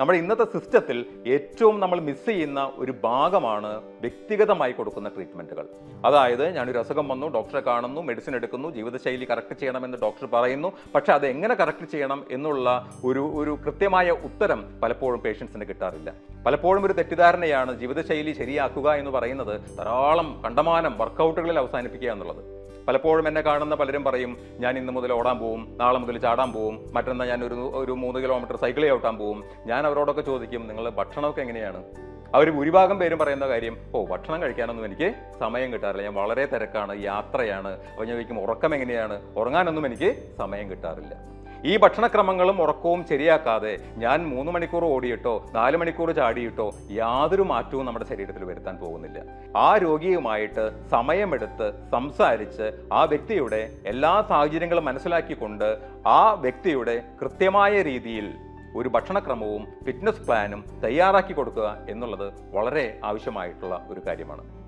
നമ്മുടെ ഇന്നത്തെ സിസ്റ്റത്തിൽ ഏറ്റവും നമ്മൾ മിസ് ചെയ്യുന്ന ഒരു ഭാഗമാണ് വ്യക്തിഗതമായി കൊടുക്കുന്ന ട്രീറ്റ്മെന്റുകൾ. അതായത് ഞാനൊരു അസുഖം വന്നു ഡോക്ടറെ കാണുന്നു മെഡിസിൻ എടുക്കുന്നു ജീവിതശൈലി കറക്റ്റ് ചെയ്യണമെന്ന് ഡോക്ടർ പറയുന്നു. പക്ഷേ അത് എങ്ങനെ കറക്റ്റ് ചെയ്യണം എന്നുള്ള ഒരു ഒരു കൃത്യമായ ഉത്തരം പലപ്പോഴും പേഷ്യൻസിന് കിട്ടാറില്ല. പലപ്പോഴും ഒരു തെറ്റിദ്ധാരണയാണ് ജീവിതശൈലി ശരിയാക്കുക എന്ന് പറയുന്നത് ധാരാളം കണ്ടമാനം വർക്കൗട്ടുകളിൽ അവസാനിപ്പിക്കുക എന്നുള്ളത്. പലപ്പോഴും എന്നെ കാണുന്ന പലരും പറയും ഞാൻ ഇന്ന് മുതൽ ഓടാൻ പോവും നാളെ മുതൽ ചാടാൻ പോവും മറ്റന്നാൾ ഞാൻ ഒരു ഒരു മൂന്ന് കിലോമീറ്റർ സൈക്കിൾ ചവിട്ടാൻ പോവും. ഞാൻ അവരോടൊക്കെ ചോദിക്കും നിങ്ങൾ ഭക്ഷണമൊക്കെ എങ്ങനെയാണ്? അവർ ഭൂരിഭാഗം പേരും പറയുന്ന കാര്യം ഓ ഭക്ഷണം കഴിക്കാനൊന്നും എനിക്ക് സമയം കിട്ടാറില്ല. ഞാൻ വളരെ തിരക്കാണ് യാത്രയാണ്. അപ്പോൾ ഞാൻ ചോദിക്കും ഉറക്കം എങ്ങനെയാണ്? ഉറങ്ങാനൊന്നും എനിക്ക് സമയം കിട്ടാറില്ല. ഈ ഭക്ഷണക്രമങ്ങളും ഉറക്കവും ശരിയാക്കാതെ ഞാൻ മൂന്ന് മണിക്കൂർ ഓടിയിട്ടോ നാല് മണിക്കൂർ ചാടിയിട്ടോ യാതൊരു മാറ്റവും നമ്മുടെ ശരീരത്തിൽ വരുത്താൻ പോകുന്നില്ല. ആ രോഗിയുമായിട്ട് സമയമെടുത്ത് സംസാരിച്ച് ആ വ്യക്തിയുടെ എല്ലാ സാഹചര്യങ്ങളും മനസ്സിലാക്കിക്കൊണ്ട് ആ വ്യക്തിയുടെ കൃത്യമായ രീതിയിൽ ഒരു ഭക്ഷണക്രമവും ഫിറ്റ്നസ് പ്ലാനും തയ്യാറാക്കി കൊടുക്കുക എന്നുള്ളത് വളരെ ആവശ്യമായിട്ടുള്ള ഒരു കാര്യമാണ്.